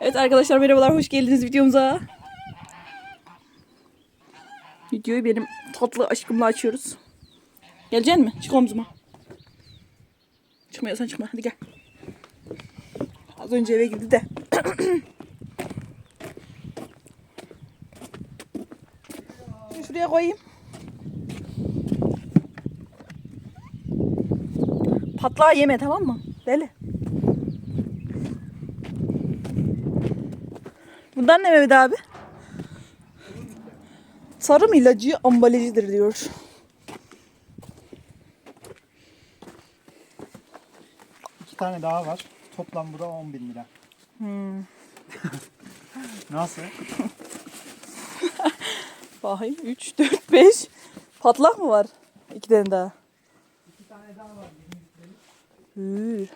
Evet arkadaşlar merhabalar hoş geldiniz videomuza. Videoyu benim tatlı aşkımla açıyoruz. Geleceksin mi? Çık omzuma. Çıkmıyorsan çıkma hadi gel. Az önce eve girdi de. Şuraya koyayım. Patlağı yeme tamam mı? Deli. Bunlar ne Mehmet abi? Sarım ilacı ambalajıdır diyor. İki tane daha var. Toplam bu da 10 bin lira. Nasıl? Bakayım 3, 4, 5. Patlak mı var? İki tane daha. İki tane daha var. Hür.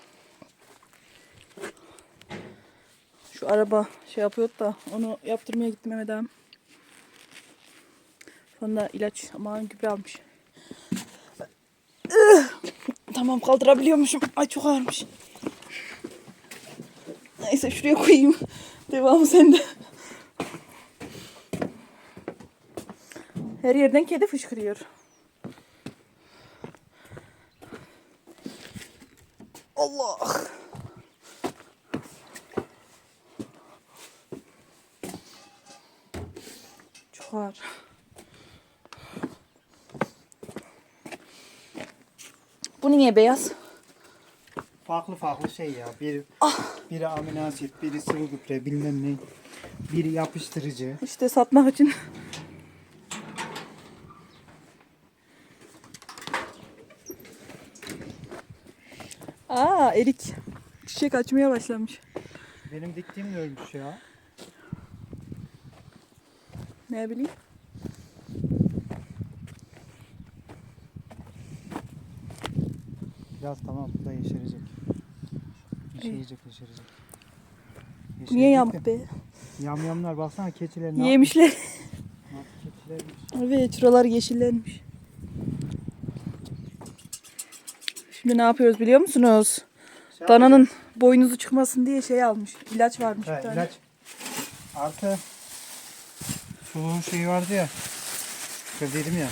Şu araba şey yapıyor da onu yaptırmaya gittim Mehmet. Sonra ilaç aman gübre almış. Tamam kaldırabiliyormuşum. Ay çok ağırmış. Neyse şuraya koyayım. Devamı sende. Her yerden kedi fışkırıyor. Allah. Ağır. Bu niye beyaz? Farklı farklı şey ya. Bir, biri amino asit, biri sıvı gübre bilmem ne. Biri yapıştırıcı. İşte satmak için. Aa erik. Çiçek açmaya başlamış. Benim diktiğim de ölmüş ya. Ne bileyim. Biraz tamam bu da yeşerecek. Yeşerecek yeşerecek. Niye Yeşerecek yamuk de- be? Yamyamlar baksana keçiler ne Yemişler. Evet şuralar yeşillenmiş. Şimdi ne yapıyoruz biliyor musunuz? Şey Dananın boynuzu çıkmasın diye şey almış. İlaç varmış bir He, tane. ilaç. Artı suluğun şeyi vardı ya. Şöyle dedim ya.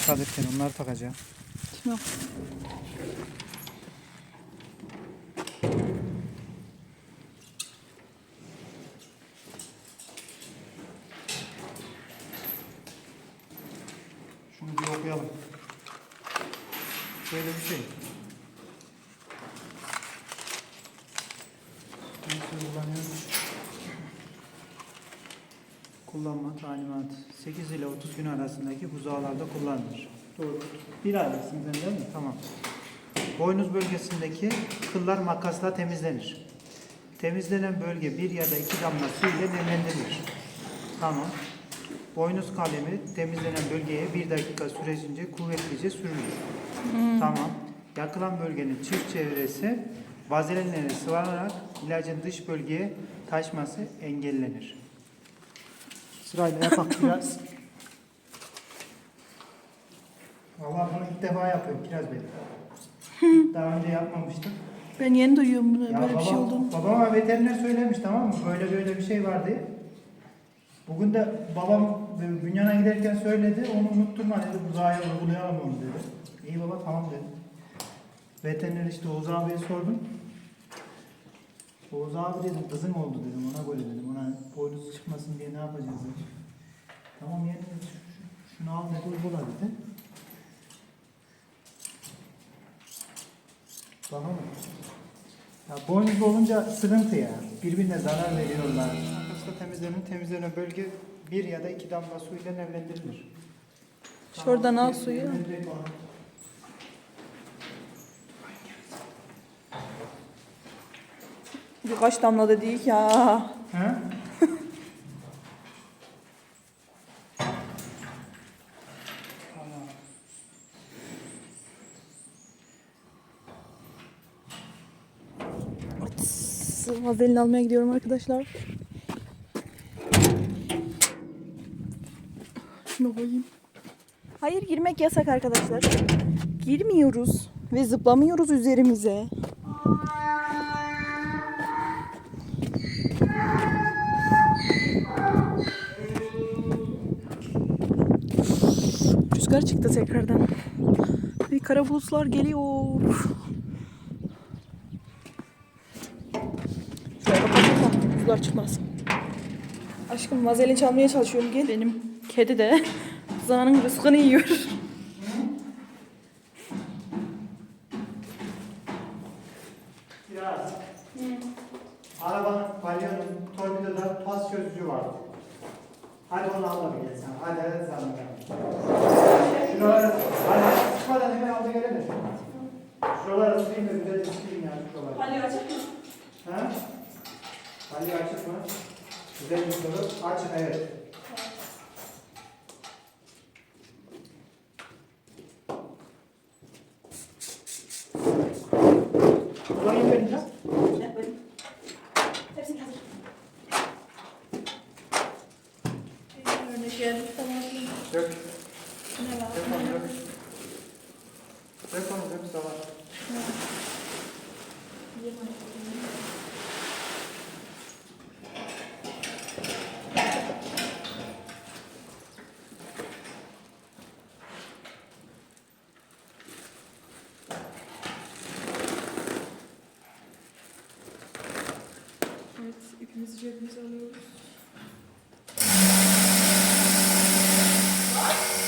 Çıkartırken onları takacağım. Tamam. Şunu bir okuyalım. Şöyle bir şey. Nasıl kullanıyoruz? Kullanma talimatı. 8 ile 30 gün arasındaki buzağlarda kullanılır. Doğru. Bir ailesinden değil mi? Tamam. Boynuz bölgesindeki kıllar makasla temizlenir. Temizlenen bölge bir ya da iki damla su ile nemlendirilir. Tamam. Boynuz kalemi temizlenen bölgeye bir dakika süresince kuvvetlice sürülür. Tamam. Yakılan bölgenin çift çevresi vazelinle sıvanarak ilacın dış bölgeye taşması engellenir. Sırayla yapak biraz. Vallahi bunu ilk defa yapıyorum Kiraz Bey. Daha önce yapmamıştım. Ben yeni duyuyorum bunu, Ya böyle bir şey babam- olduğunu. Babama veteriner söylemiş tamam mı? Böyle böyle bir şey var diye. Bugün de babam Bünyan'a giderken söyledi. Onu unutturma dedi. Buzağı uygulayalım onu dedi. İyi baba tamam dedi. Veteriner işte Oğuz abiye sordum. Oğuz abi dedim kızım oldu dedim ona göre dedim. Ona boynuzu çıkmasın diye ne yapacağız dedim. Tamam yeğenim dedi, şu- şu- şunu al dedi uygula dedi. Bakalım. Ya boynuzlu olunca sıkıntı ya. Birbirine zarar veriyorlar. Arkasında temizlenen temizlenen bölge bir ya da iki damla suyla nemlendirilir. Şuradan al suyu. Nemlendireyim Birkaç damla da değil ya. He? Tamam. Vazelin almaya gidiyorum arkadaşlar. Şunu koyayım. Hayır girmek yasak arkadaşlar. Girmiyoruz ve zıplamıyoruz üzerimize. Rüzgar çıktı tekrardan. Ve kara bulutlar geliyor. Şöyle rüzgar çıkmaz. Aşkım vazelin çalmaya çalışıyorum gel. Benim kedi de Zana'nın rızkını yiyor. Biraz. Arabanın, balyonun, torpidoda pas çözücü var. Hadi onu al da bir gel sen. Hadi hadi sen de gel. Şuraları, hadi çıkmadan hemen aldı gelelim. Şuraları sileyim de güzel sileyim ya şuraları. Hadi açık mı? Ha? Balya açık mı? Güzel bir soru. Açık evet.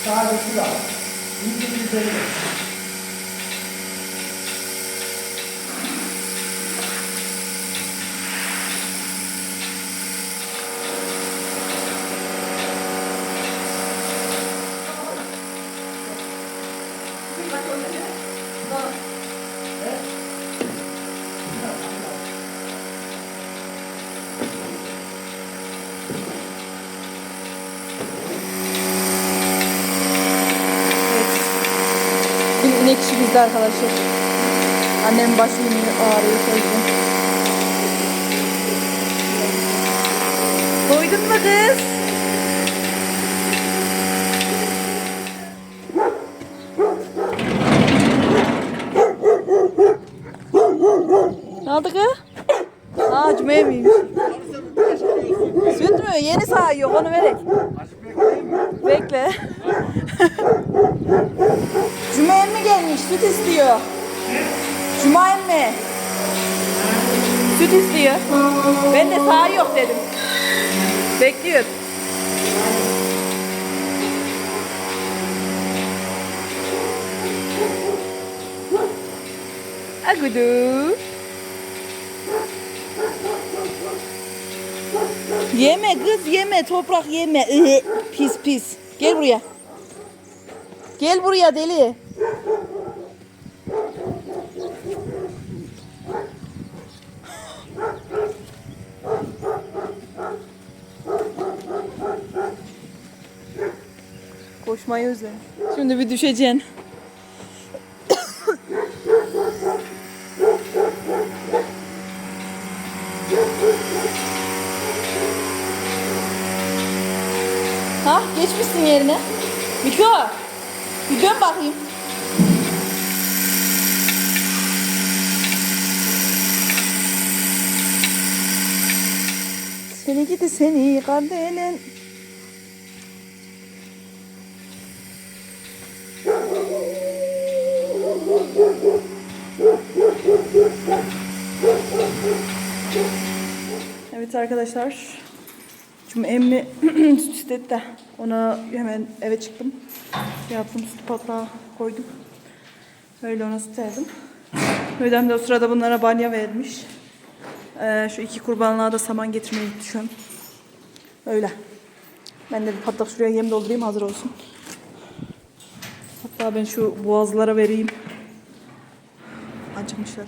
Sadece şurada. Arkadaşlar. Annem başı ağrıyor sözüm. Doydun mu kız? Ne oldu kız? Aa cümeye miymiş? Süt mü? Yeni sağıyor onu verek. Bekle. Cuma emmi gelmiş süt istiyor. Cuma emmi. Süt istiyor. Ben de sağ yok dedim. Bekliyor. Agudu. Yeme kız yeme toprak yeme. Ihı, Pis pis. Gel buraya. Gel buraya deli. Koşmayı özledim. Şimdi bir düşeceksin. Ha geçmişsin yerine. Miko. Bir dön bakayım. Seni gidi seni kardelen. Evet arkadaşlar. Şimdi emmi süt de ona hemen eve çıktım. Yaptım süt patlağı koydum. Öyle ona süt verdim. Ödem de o sırada bunlara banya vermiş. Ee, şu iki kurbanlığa da saman şu an. Öyle. Ben de bir patlak şuraya yem doldurayım hazır olsun. Hatta ben şu boğazlara vereyim. Acımışlar.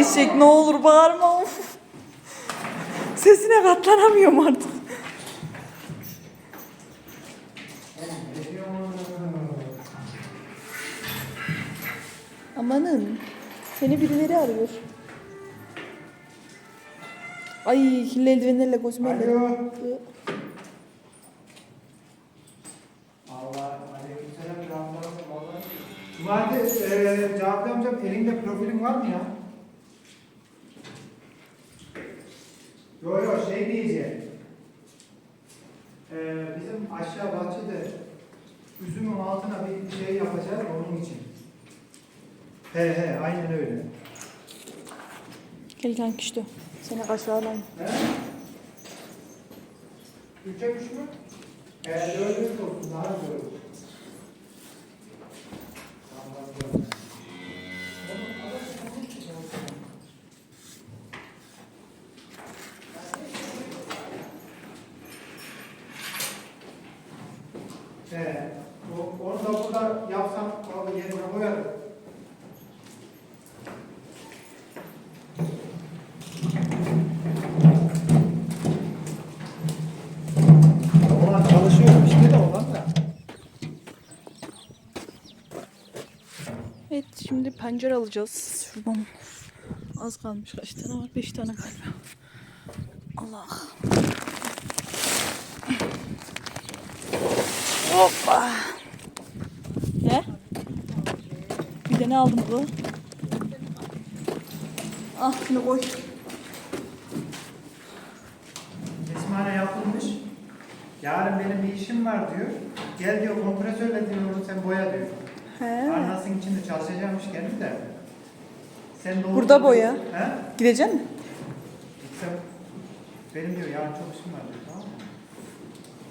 Eşek ne olur bağırma. Of. Sesine katlanamıyorum artık. Amanın. Seni birileri arıyor. Ay kirli eldivenlerle gözüme Alo. Cumartesi eee Cevap amcam elinde profilin var mı ya? Yo yo şey diyeceğim. Eee bizim aşağı bahçede üzümün altına bir şey yapacağız onun için. He he aynen öyle. Gel lan kişi. Seni aşağılayın. He? Üçe üç mü? Eğer dördüncü olsun daha güzel olur. Anladım. Ee, o- onu da burada yapsam orada yerine koyarım. Olan çalışıyor işte de olan da. Evet şimdi pencere alacağız. Şuradan az kalmış. Kaç tane var? Beş tane galiba. Allah. Hoppa. Ne? Bir de ne aldım bu? Ah şunu koy. Kesimhane yapılmış. Yarın benim bir işim var diyor. Gel diyor kompresörle diyor sen boya diyor. He. Arnasın içinde çalışacakmış kendi de. Sen de Burada boya. He? Gidecek mi? Gitsem benim diyor yarın çok işim var diyor tamam mı?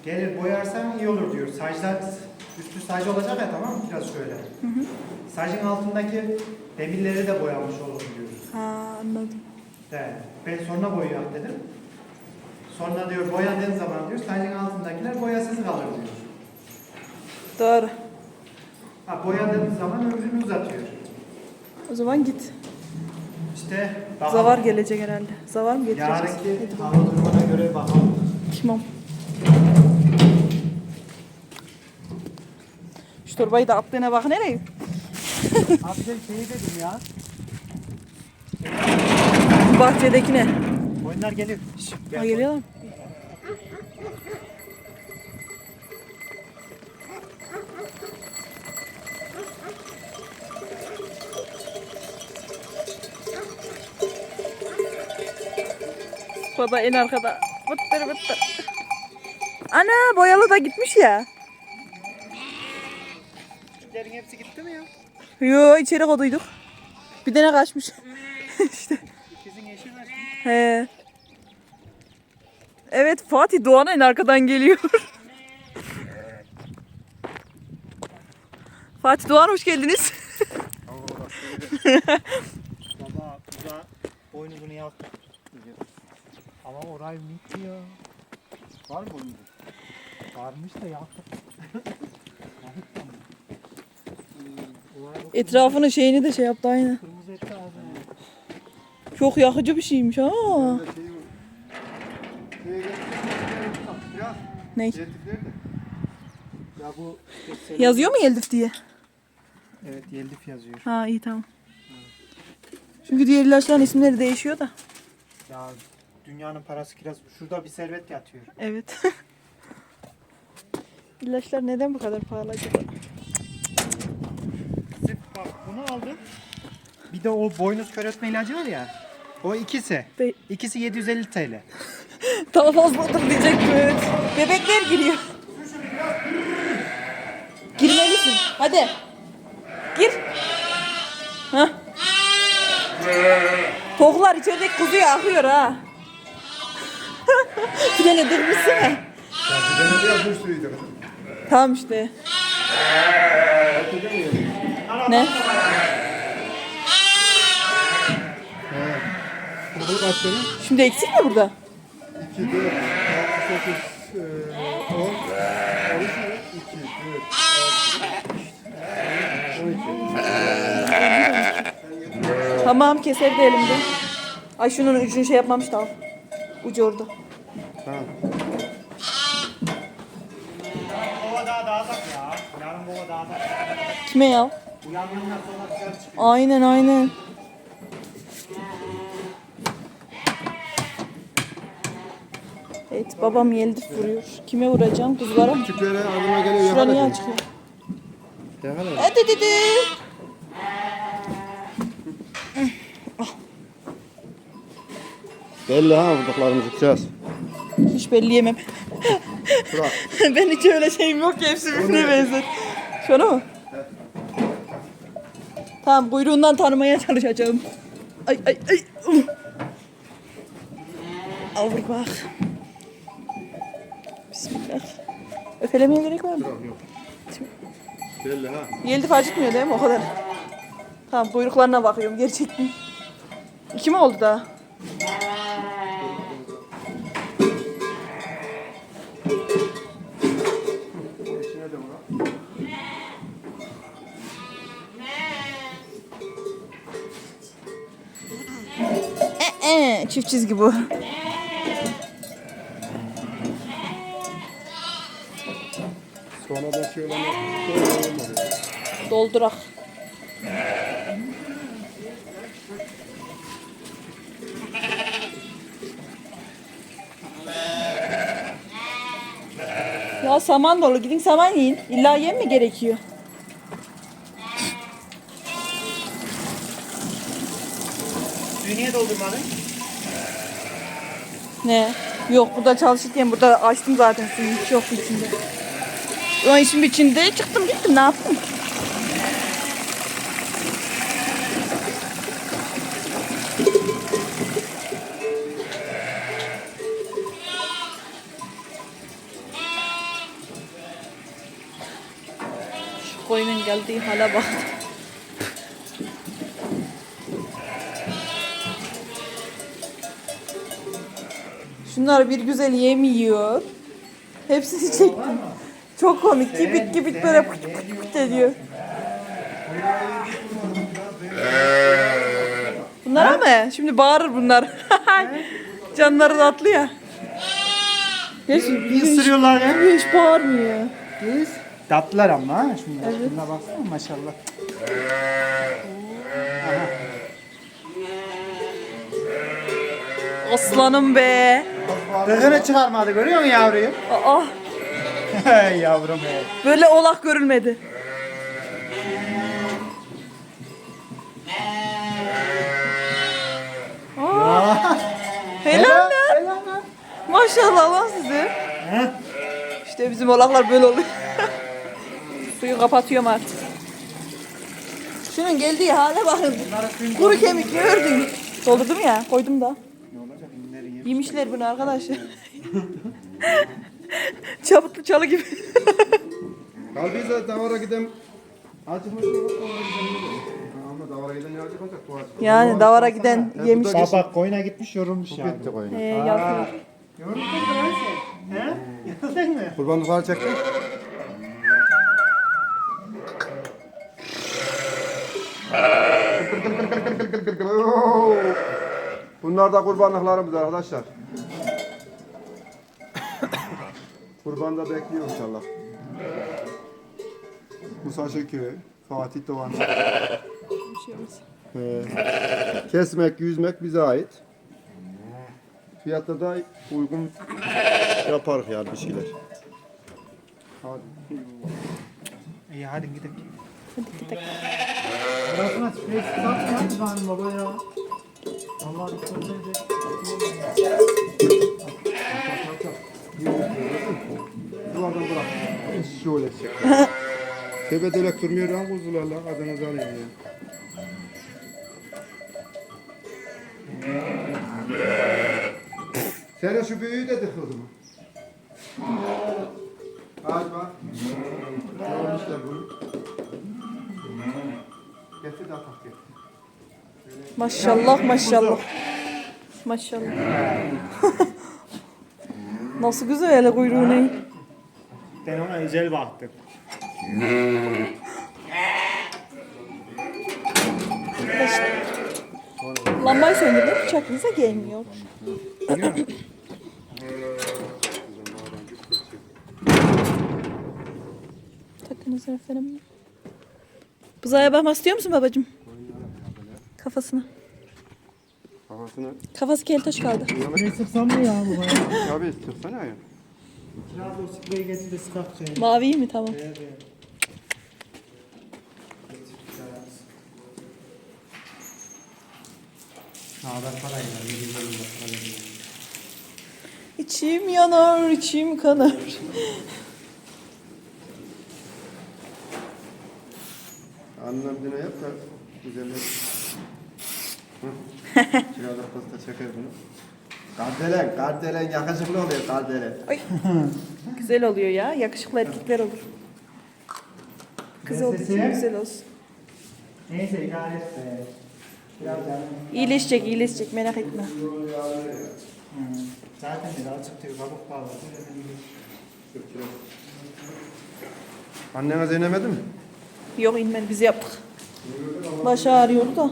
Gelir boyarsan iyi olur diyor. Saçlar üstü saç olacak ya tamam mı? Biraz şöyle. Saçın altındaki demirleri de boyamış olur diyor. Ha anladım. Evet. Ben sonra boyayak dedim. Sonra diyor boyadığın zaman diyor saçın altındakiler boyasız kalır diyor. Doğru. Ha boyadığın zaman ömrünü uzatıyor. O zaman git. İşte bakalım. Zavar gelecek herhalde. Zavar mı getireceğiz? Yarınki hava durumuna göre bakalım. Kim o? Şu torbayı da attığına bak nereye? Abi ben şeyi dedim ya. Bahçedekine. Oyunlar geliyor. Şş, gel. Ha geliyorlar mı? Baba en arkada. Bıttır bıttır. Ana boyalı da gitmiş ya. Çocukların hepsi gitti mi ya? Yo içeri koduyduk. Bir tane kaçmış. işte. İkizin eşi var. He. Evet Fatih Doğan en arkadan geliyor. Fatih Doğan hoş geldiniz. Baba buza boynuzunu yaptı. Ama orayı bitti ya. Var mı boynuzu? Varmış da yaptı. Etrafının şeyini de şey yaptı aynı. Kırmızı etti ağzına. Çok yakıcı bir şeymiş ha. Ya, Ne? Ya bu Yazıyor mu Yeldif diye? Evet Yeldif yazıyor. Ha iyi tamam. Çünkü diğer ilaçların isimleri değişiyor da. Ya dünyanın parası kiraz. Şurada bir servet yatıyor. Evet. İlaçlar neden bu kadar pahalı acaba? Sırf bak bunu aldım. Bir de o boynuz körötme ilacı var ya. O ikisi. Be- İkisi 750 TL. Daha fazladır diyecek evet. Bebekler giriyor. Girmelisin. Hadi. Gir. Ha? Toklar içerideki kuzuya akıyor ha. Bir tane durmuşsun ya. Ya bir tane de yapmıştıydı. Tamam işte. Ne? Kaç tane? Şimdi eksik mi burada? 2, 4, 6, 8, 10, 13, 2, 4, 12. Tamam keser de elimde. Ay şunun ucunu şey yapmamış da al. Ucu orada. Tamam. Baba daha dağıtak ya. Yarın baba dağıtak. Kime ya? Bu yangınlar sonra dışarı çıkıyor. Aynen aynen. Evet babam yeldir vuruyor. Kime vuracağım? Kuzulara mı? Küçüklere yardıma geliyor. Şura niye yakala. açık ya? Yakala. Hadi dedi. Belli ha vurduklarımızı gideceğiz. Hiç belli yemem. Bırak. ben hiç öyle şeyim yok ki hepsi birbirine benzer. Şunu mu? Tamam kuyruğundan tanımaya çalışacağım. Ay ay ay. Al vur bak. Bismillah. Öfelemeye gerek var mı? Yok. Belli ha. Yeldi acıtmıyor değil mi o kadar? Tamam kuyruklarına bakıyorum gerçekten. İki mi oldu daha? Çift çizgi bu. Şey olmadı. Doldurak. Ya saman dolu. Gidin saman yiyin. İlla yem mi gerekiyor? Niye doldurmadın? Ne? Yok burada çalışırken burada açtım zaten suyu. Hiç yoktu içinde. O işin içinde çıktım gittim ne yaptım? Şu koyunun geldiği hala bak. Şunlar bir güzel yem yiyor. Hepsini çektim. Çok komik. Kibit kibit böyle pıt pıt pıt ediyor. Bunlara mı? Şimdi bağırır bunlar. Canları tatlı ya. Hiç, Bir ısırıyorlar ya. hiç bağırmıyor. Biz. Tatlılar ama ha. Şunlar. Evet. Şuna baksana maşallah. Aslanım be. Gıgını çıkarmadı görüyor musun yavruyu? Aa, yavrum hey. böyle olak görülmedi. Aa, helal lan. Helal lan. Maşallah lan size. He? İşte bizim olaklar böyle oluyor. Suyu kapatıyorum artık. Şunun geldiği hale bakın. Kuru kemik gördün. Doldurdum ya, koydum da. Ne olacak? İnleri yemiş. Yemişler bunu arkadaşlar. Çabuklu çalı gibi. Kalbiyse davara gidem. Acımız yok. Ama davara giden ne acıkacak? Bu acıkacak. yani davara giden yemiş. Bak bak koyuna gitmiş yorulmuş Bu ya. bitti koyun. Ee, yapıyor. Yoruldun mu lan sen? He? Yoruldun mu? Kurbanlıkları çektin. Bunlar da kurbanlıklarımız arkadaşlar. Kurban da bekliyor inşallah. Musa Şeköy, Fatih Doğan. Ee, kesmek, yüzmek bize ait. Fiyatta da uygun yaparız yani bir şeyler. Hadi. İyi hadi gidelim. Hadi gidelim. Burasına sprey satma lan baba ya. Duvardan bırak. Şöyle çek. Sepet elek durmuyor lan kuzularla. Adınızı alayım ya. Sen şu büyüğü de dık o zaman. Hadi bak. Görmüşler bunu. Getir de atak getir. Maşallah maşallah. Maşallah. Nasıl güzel hele kuyruğu ne? Ben ona özel baktım. Lambayı söndürdüm bıçaklıysa gelmiyor. Takınız efendim. Buzaya bakmak istiyor musun babacığım? Kafasına. Kafasını Kafası keltoş kaldı. Sprey sıksam mı ya bu bana? abi sıksana ya. Trabzon spreyi getir de sıkak şey. Mavi mi tamam. Evet, evet. Ne haber parayla? Ne güzel oldu parayla. İçim yanar, içim kanar. Annem yap da güzel. Kirada pasta çeker bunu. Kardelen, kardelen yakışıklı oluyor kardelen. Ay. güzel oluyor ya. Yakışıklı erkekler olur. Kız olduğu için güzel olsun. Neyse idare et be. İyileşecek, iyileşecek merak etme. Hı. Zaten bir azıcık diyor kabuk bağladı. Annene zeynemedi mi? Yok inmedi biz yaptık. Baş ağrıyordu da.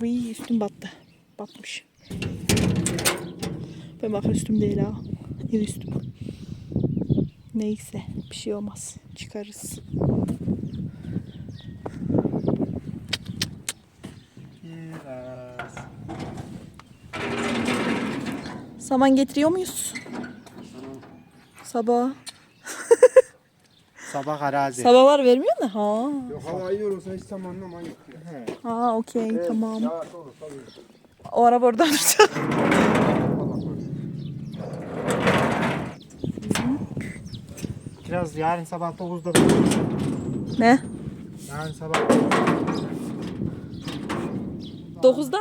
Vıy üstüm battı. Batmış. Ben bakın üstüm değil ha. Ev üstüm. Neyse bir şey olmaz. Çıkarız. Biraz. Saman getiriyor muyuz? Sabah. Sabah arazi. Sabahlar vermiyor mu? Ha. Yok hava iyi olursa hiç zamanla manyak ya. Ha okey tamam. Yavaş olur tabii. O araba oradan duracak. Biraz yarın sabah 9'da buluşuruz. Ne? Yarın sabah 9'da?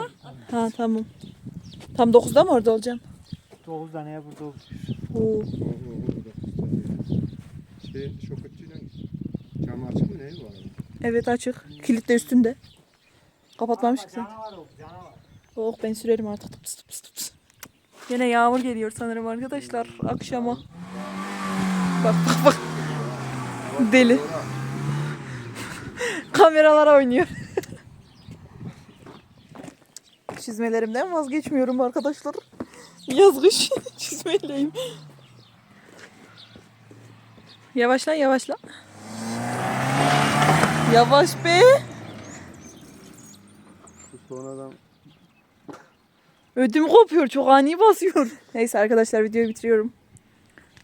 Ha tamam. Tam 9'da mı orada olacaksın? 9'da neye burada olur? Oo. Şey şoketçiyle camı açık mı ne bu arada? Evet açık. Kilit de üstünde. Kapatmamış ki sen. Canavar. Oh ben sürerim artık. Tıps tıps tıps. Yine yağmur geliyor sanırım arkadaşlar akşama. Bak bak bak. Deli. Kameralar oynuyor. Çizmelerimden vazgeçmiyorum arkadaşlar. Yaz kış çizmeliyim. Yavaşla yavaşla. Yavaş be. Bu sonradan Ödüm kopuyor. Çok ani basıyor. Neyse arkadaşlar videoyu bitiriyorum.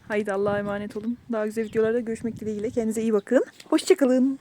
Haydi Allah'a emanet olun. Daha güzel videolarda görüşmek dileğiyle. Kendinize iyi bakın. Hoşçakalın.